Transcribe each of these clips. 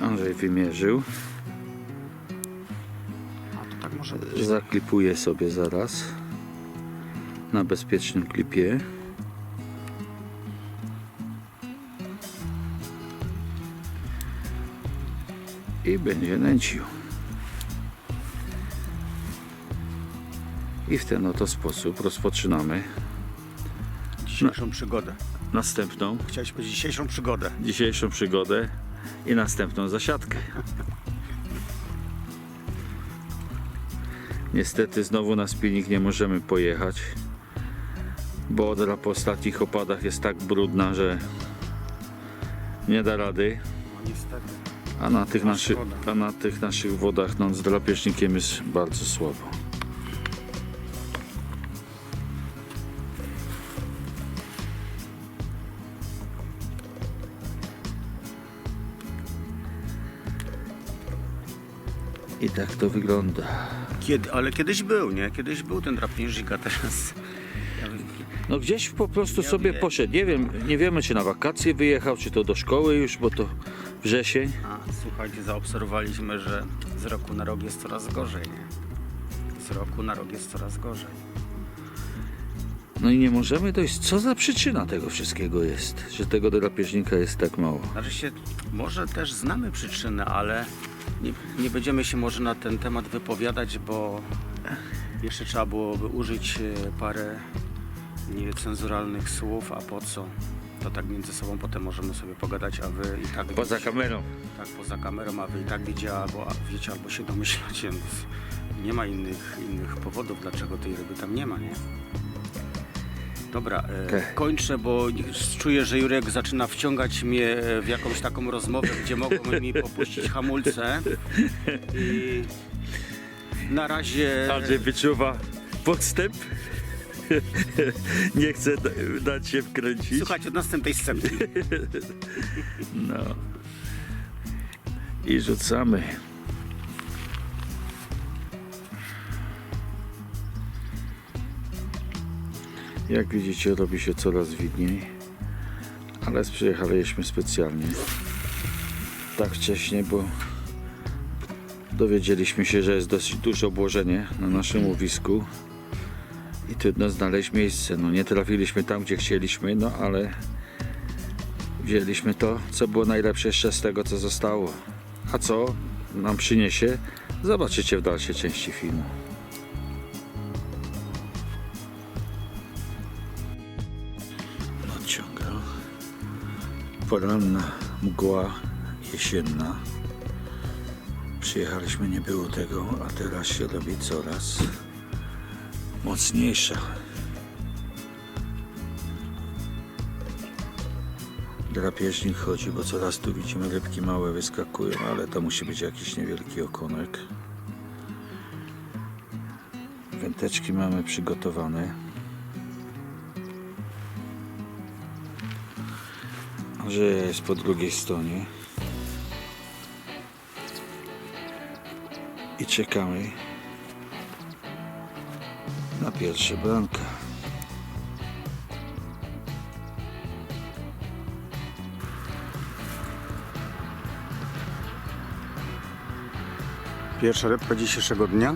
Andrzej wymierzył. A to tak może być. Zaklipuję sobie zaraz na bezpiecznym klipie. I będzie nęcił. I w ten oto sposób rozpoczynamy Dzisiejszą przygodę. następną, Chciałeś powiedzieć dzisiejszą przygodę. dzisiejszą przygodę i następną zasiadkę. Niestety znowu na spinning nie możemy pojechać, bo Odra po ostatnich opadach jest tak brudna, że nie da rady, a na tych, naszych, a na tych naszych wodach no, z drapieżnikiem jest bardzo słabo. I tak to wygląda. Kiedy, ale kiedyś był, nie? Kiedyś był ten drapieżnik, a teraz... No gdzieś po prostu sobie poszedł. Nie wiem, nie wiemy czy na wakacje wyjechał, czy to do szkoły już, bo to wrzesień. A słuchajcie, zaobserwowaliśmy, że z roku na rok jest coraz gorzej, nie? Z roku na rok jest coraz gorzej. No i nie możemy dojść, co za przyczyna tego wszystkiego jest, że tego drapieżnika jest tak mało. Znaczy się, może też znamy przyczynę, ale nie, nie będziemy się może na ten temat wypowiadać, bo jeszcze trzeba byłoby użyć e, parę niecenzuralnych słów, a po co? To tak między sobą potem możemy sobie pogadać, a wy i tak Poza wiecie- kamerą. Tak, poza kamerą, a wy i tak wiecie albo, wiecie, albo się domyślacie. Więc Nie ma innych, innych powodów, dlaczego tej ryby tam nie ma, nie? Dobra, e, Okej. kończę, bo czuję, że Jurek zaczyna wciągać mnie w jakąś taką rozmowę, gdzie mogą mi popuścić hamulce. I na razie... Andrzej wyczuwa podstęp. nie chce da- dać się wkręcić. Słuchajcie, od następnej sceny. No. I rzucamy. Jak widzicie, robi się coraz widniej, ale przyjechaliśmy specjalnie tak wcześnie, bo dowiedzieliśmy się, że jest dosyć duże obłożenie na naszym łowisku i trudno znaleźć miejsce. No nie trafiliśmy tam, gdzie chcieliśmy, no ale wzięliśmy to, co było najlepsze jeszcze z tego, co zostało. A co nam przyniesie, zobaczycie w dalszej części filmu. Poranna mgła jesienna. Przyjechaliśmy, nie było tego, a teraz się robi coraz mocniejsza. Drapieżnik chodzi, bo coraz tu widzimy rybki małe wyskakują, ale to musi być jakiś niewielki okonek. Wędeczki mamy przygotowane. Że jest po drugiej stronie. I czekamy na pierwsze branka. Pierwsza rybka dzisiejszego dnia.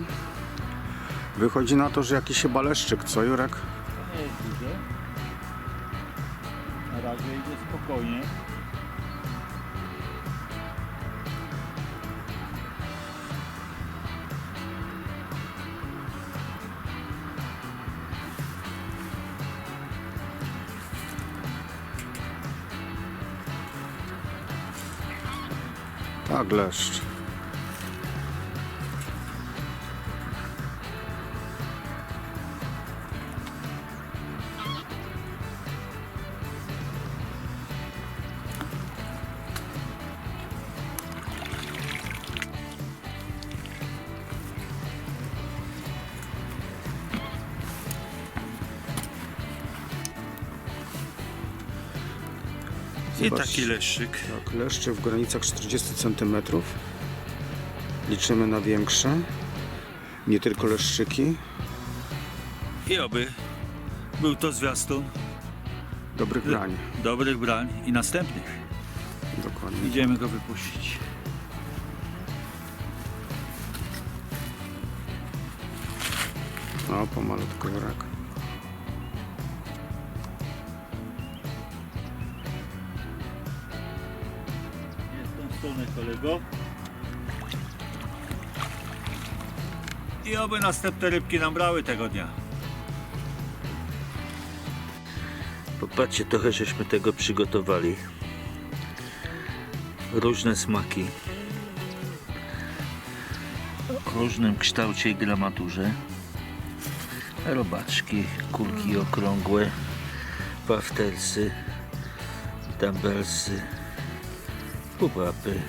Wychodzi na to, że jakiś się baleszczyk, co Jurek? nie jest razie idzie spokojnie. Tak, leszcz. Zobacz. Taki leszczyk. Tak, leszcze w granicach 40 cm. Liczymy na większe. Nie tylko leszczyki. I oby był to zwiastun Dobrych brań. dobrych brań i następnych. Dokładnie. Idziemy go wypuścić. O, pomalutko wrak. Stronę kolego. I oby następne rybki nam brały tego dnia. Popatrzcie, trochę żeśmy tego przygotowali. Różne smaki. O różnym kształcie i gramaturze. Robaczki, kulki okrągłe, paftelsy, dumbbellsy, pupapy.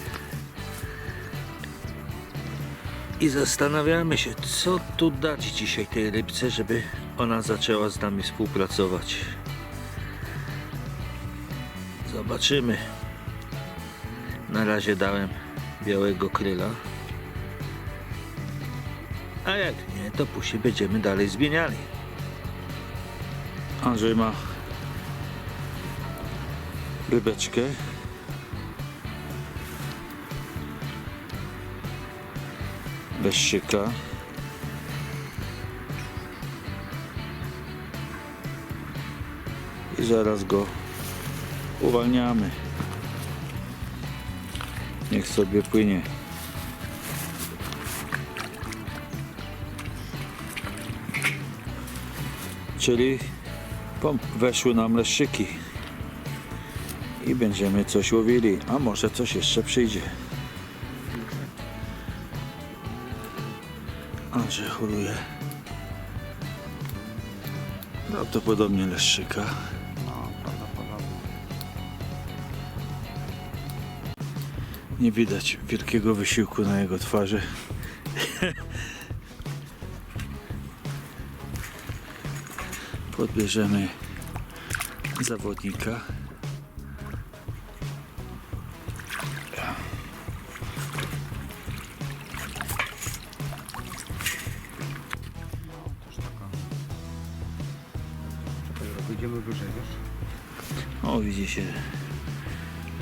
I zastanawiamy się, co tu dać dzisiaj tej rybce, żeby ona zaczęła z nami współpracować. Zobaczymy. Na razie dałem białego kryla. A jak nie, to później będziemy dalej zmieniali. Andrzej ma rybeczkę. Bez. I zaraz go uwalniamy. Niech sobie płynie. Czyli weszły nam leszczyki. I będziemy coś łowili, a może coś jeszcze przyjdzie. Andrzej choruje. Prawdopodobnie leszczyka. No, prawdopodobnie. Nie widać wielkiego wysiłku na jego twarzy. Podbierzemy zawodnika. Wyjdziemy wyżej, wiesz? O, widzi się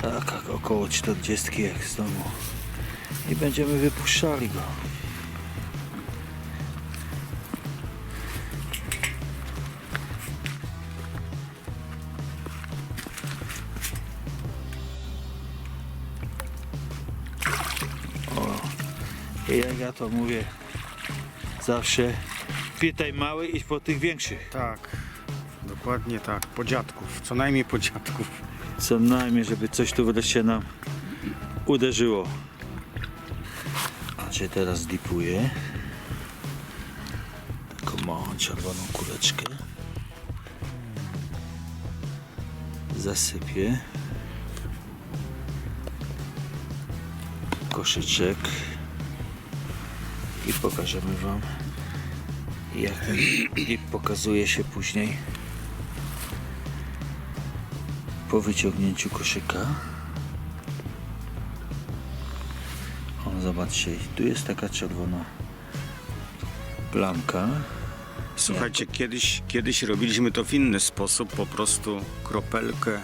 taka około 40 jak z domu. I będziemy wypuszczali go. I jak ja to mówię zawsze, pytaj mały i po tych większych. Tak, dokładnie tak. Po dziadków, co najmniej po dziadków. Co najmniej, żeby coś tu wreszcie nam uderzyło. A czy teraz dipuję taką małą czerwoną kuleczkę. Zasypię. Koszyczek. I pokażemy Wam jak ten dip pokazuje się później po wyciągnięciu koszyka. O, zobaczcie, tu jest taka czerwona plamka. Słuchajcie, kiedyś, kiedyś robiliśmy to w inny sposób, po prostu kropelkę,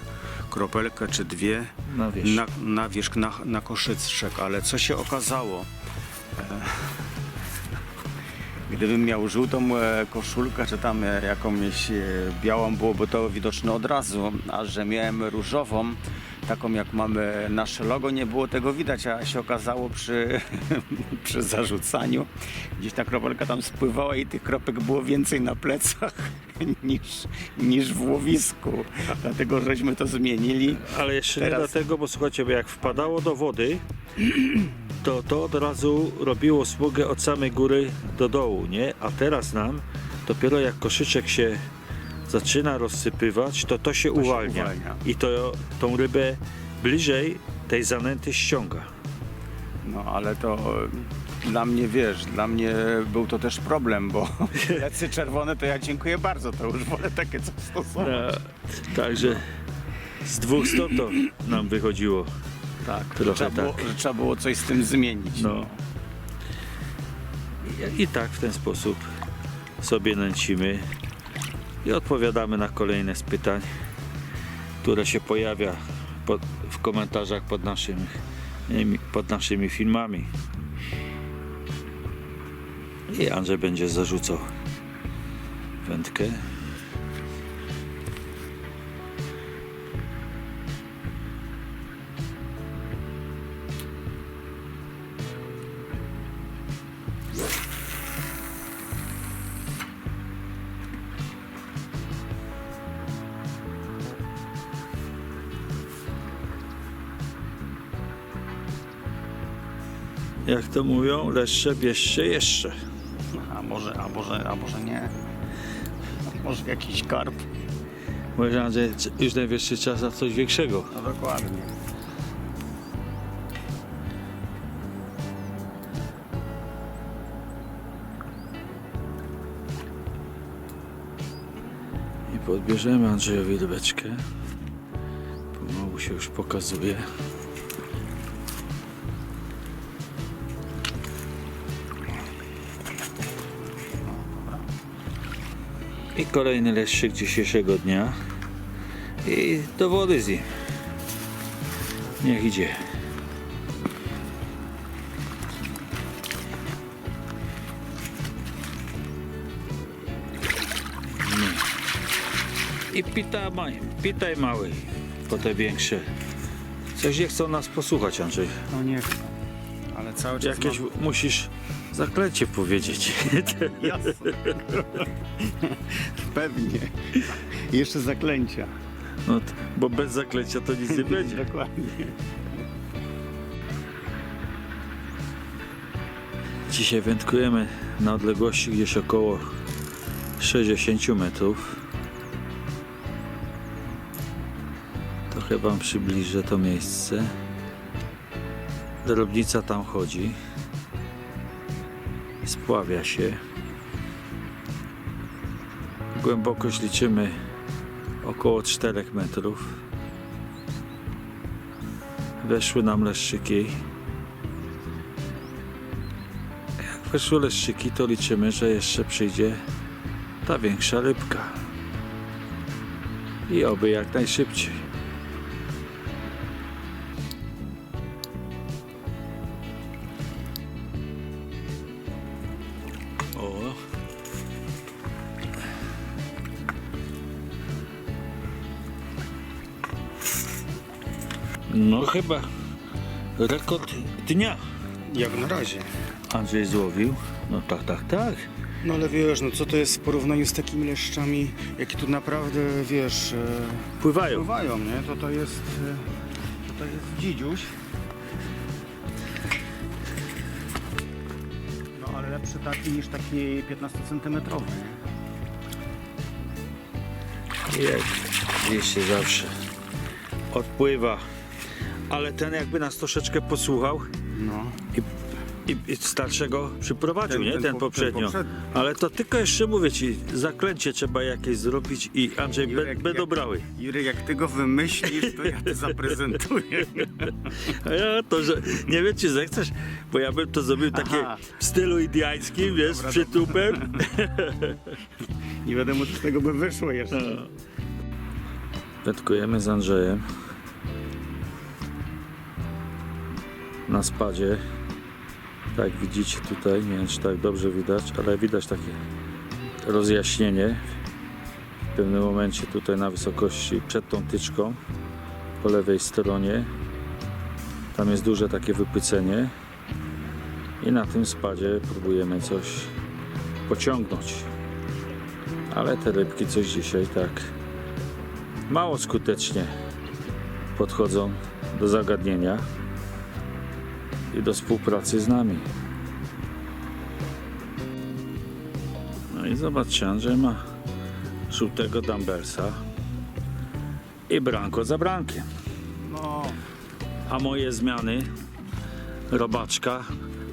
kropelkę czy dwie No wiesz, na, na wierzch, na, na koszyczek, ale co się okazało? E, Gdybym miał żółtą e, koszulkę, czy tam e, jakąś e, białą, byłoby to widoczne od razu, a że miałem różową, taką jak mamy nasze logo, nie było tego widać, a się okazało przy, przy zarzucaniu, gdzieś ta kropelka tam spływała i tych kropek było więcej na plecach niż, niż w łowisku, dlatego żeśmy to zmienili. ale jeszcze teraz- nie dlatego, bo słuchajcie, bo jak wpadało do wody, to to od razu robiło smugę od samej góry do dołu, nie? A teraz nam, dopiero jak koszyczek się zaczyna rozsypywać, to to się, się uwalnia. uwalnia. I to tą rybę bliżej tej zanęty ściąga. No ale to e, dla mnie wiesz, dla mnie był to też problem, bo plecy czerwone to ja dziękuję bardzo, to już wolę takie coś stosować. E, także z dwóch stron to nam wychodziło. Tak, trochę trzeba, było, tak. że trzeba było coś z tym zmienić. No. I, I tak w ten sposób sobie nęcimy i odpowiadamy na kolejne z pytań, które się pojawia pod, w komentarzach pod naszymi, pod naszymi filmami. I Andrzej będzie zarzucał wędkę. Jak to mówią, leszcze bierzcie jeszcze. A może, a może, a może nie. A może jakiś karp. Uważam, że już najwyższy czas na coś większego. No dokładnie. I podbierzemy Andrzejowi rybeczkę. Pomału się już pokazuje. I kolejny leszczyk dzisiejszego dnia. I do wody z nim. Niech idzie. I pitaj, pitaj mały, po te większe. Coś nie chcą nas posłuchać, Andrzej. No nie. Ale cały czas Jakieś mam... musisz zaklęcie powiedzieć. Jasne. Pewnie. Jeszcze zaklęcia. No, bo bez zaklęcia to nic nie będzie. Dokładnie. Dzisiaj wędkujemy na odległości gdzieś około 60 metrów. Trochę Wam przybliżę to miejsce. Drobnica tam chodzi. Spławia się. Głębokość liczymy około 4 metrów. Weszły nam leszczyki. Jak weszły leszczyki, to liczymy, że jeszcze przyjdzie ta większa rybka. I oby jak najszybciej. No chyba rekord dnia. Jak na razie. Andrzej złowił. No tak, tak, tak. No ale wiesz, no co to jest w porównaniu z takimi leszczami, jakie tu naprawdę, wiesz, e, Pływają. pływają, nie? To to jest, e, to to jest dzidziuś. No ale lepszy taki niż taki 15 centymetrowy, nie? Jak gdzieś się zawsze odpływa. Ale ten jakby nas troszeczkę posłuchał No. i, i starszego przyprowadził, Ten- nie? ten Ten, po- ten poprzednio. poprzedni. Ale to tylko jeszcze mówię ci, zaklęcie trzeba jakieś zrobić i Andrzej be, Jurek, będą jak- brały. Jurek, jak ty go wymyślisz, to ja to zaprezentuję. A ja to, że nie wiem czy zechcesz, bo ja bym to zrobił takie Aha. w stylu indiańskim, wiesz, z Dobra, przytupem. Nie wiadomo, czy z tego by wyszło jeszcze. Wędkujemy z Andrzejem na spadzie. Tak widzicie tutaj, nie wiem czy tak dobrze widać, ale widać takie rozjaśnienie w pewnym momencie tutaj na wysokości przed tą tyczką po lewej stronie. Tam jest duże takie wypycenie i na tym spadzie próbujemy coś pociągnąć. Ale te rybki coś dzisiaj tak mało skutecznie podchodzą do zagadnienia i do współpracy z nami. No i zobaczcie, Andrzej ma żółtego Dumbbellsa i branko za brankiem. No, A moje zmiany robaczka,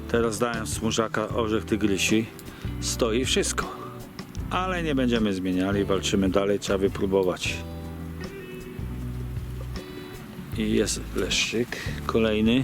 teraz dałem smużaka orzech tygrysi, stoi wszystko. Ale nie będziemy zmieniali, walczymy dalej, trzeba wypróbować. I jest leszczyk kolejny.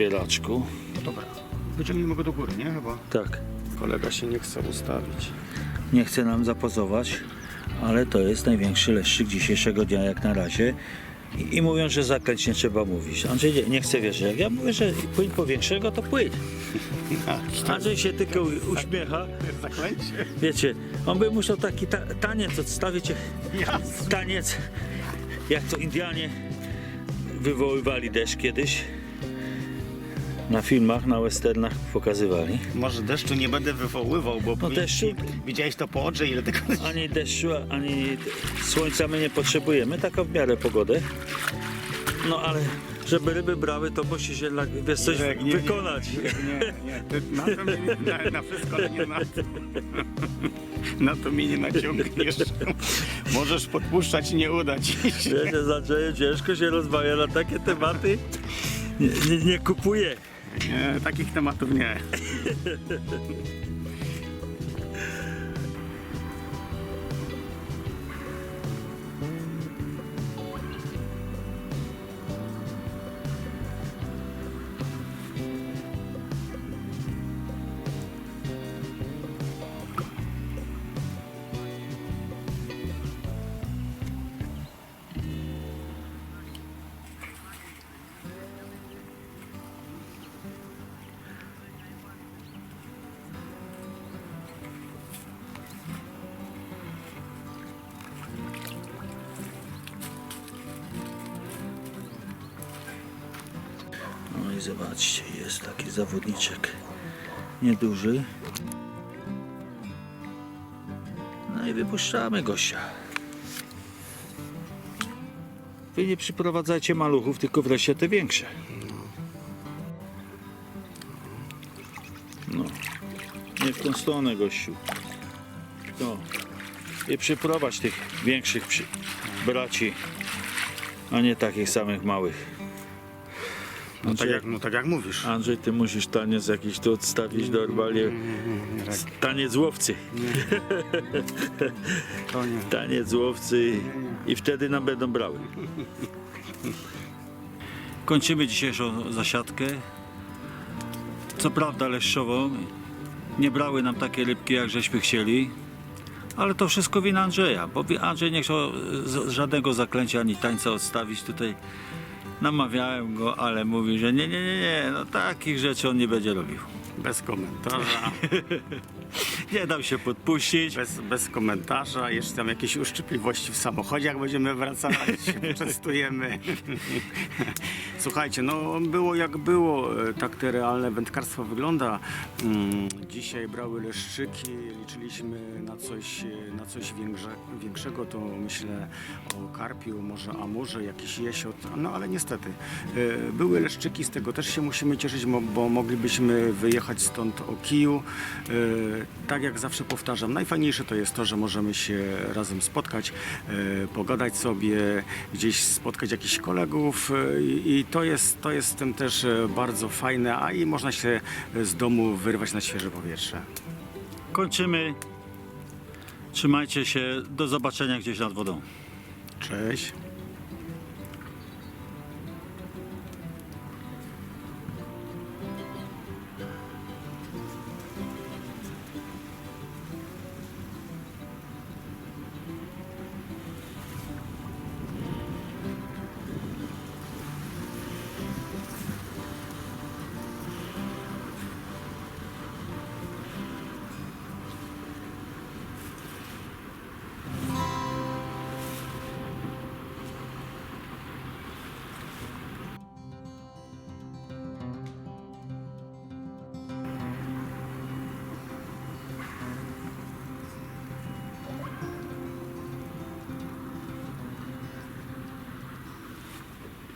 W podbieraczku. dobra. Wyciągnijmy go do góry, nie? Chyba. Tak. Kolega się nie chce ustawić. Nie chce nam zapozować, ale to jest największy leszczyk dzisiejszego dnia jak na razie. I, i mówią, że zaklęć nie trzeba mówić. Andrzej nie, nie chce wierzyć. Jak ja mówię, że płyń po większego, to płyń. Andrzej się tylko u- uśmiecha. Zaklęcie? Wiecie, on by musiał taki ta, taniec odstawić, Jasne. taniec, jak to Indianie wywoływali deszcz kiedyś. Na filmach, na westernach pokazywali. Może deszczu nie będę wywoływał, bo No deszczu- widziałeś to po oczy, ile tego Ani deszczu, ani słońca my nie potrzebujemy, taka w miarę pogodę. No ale żeby ryby brały, to musi się dla- wiesz, coś Nie, nie, nie. wykonać. Nie, nie, ty na to mnie, na, na wszystko, ale nie na to. Na to mnie nie naciągniesz. Możesz podpuszczać, nie uda ci się. Wiecie, z Andrzejem ciężko się rozmawia na takie tematy. Nie, nie, nie kupuję. Nie, takich tematów nie. zobaczcie, jest taki zawodniczek nieduży. No i wypuszczamy gościa. Wy nie przyprowadzajcie maluchów, tylko wreszcie te większe. No, nie w tą stronę, gościu. No. I przyprowadź tych większych braci, a nie takich samych małych. No tak, jak, no tak jak mówisz. Andrzej, ty musisz taniec jakiś tu odstawić normalnie. Taniec łowcy. To nie. Taniec łowcy i wtedy nam będą brały. Kończymy dzisiejszą zasiadkę. Co prawda leszczową. Nie brały nam takie rybki, jak żeśmy chcieli. Ale to wszystko wina Andrzeja, bo Andrzej nie chciał z- żadnego zaklęcia ani tańca odstawić tutaj. Namawiałem go, ale mówi, że nie, nie, nie, nie, no takich rzeczy on nie będzie robił. Bez komentarza. Nie dał się podpuścić. Bez, bez komentarza. Jeszcze tam jakieś uszczypliwości w samochodzie, jak będziemy wracać, się. Słuchajcie, no było jak było. E, Tak te realne wędkarstwo wygląda. Mm, Dzisiaj brały leszczyki, liczyliśmy na coś, e, na coś większe, większego, to myślę o karpiu, może amurze, jakiś jesiot, no ale niestety e, były leszczyki, z tego też się musimy cieszyć, bo moglibyśmy wyjechać stąd o kiju. Tak jak zawsze powtarzam, najfajniejsze to jest to, że możemy się razem spotkać, e, pogadać sobie, gdzieś spotkać jakichś kolegów e, i i to jest, to jest w tym też e, bardzo fajne, a i można się z domu wyrwać na świeże powietrze. Kończymy. Trzymajcie się. Do zobaczenia gdzieś nad wodą. Cześć.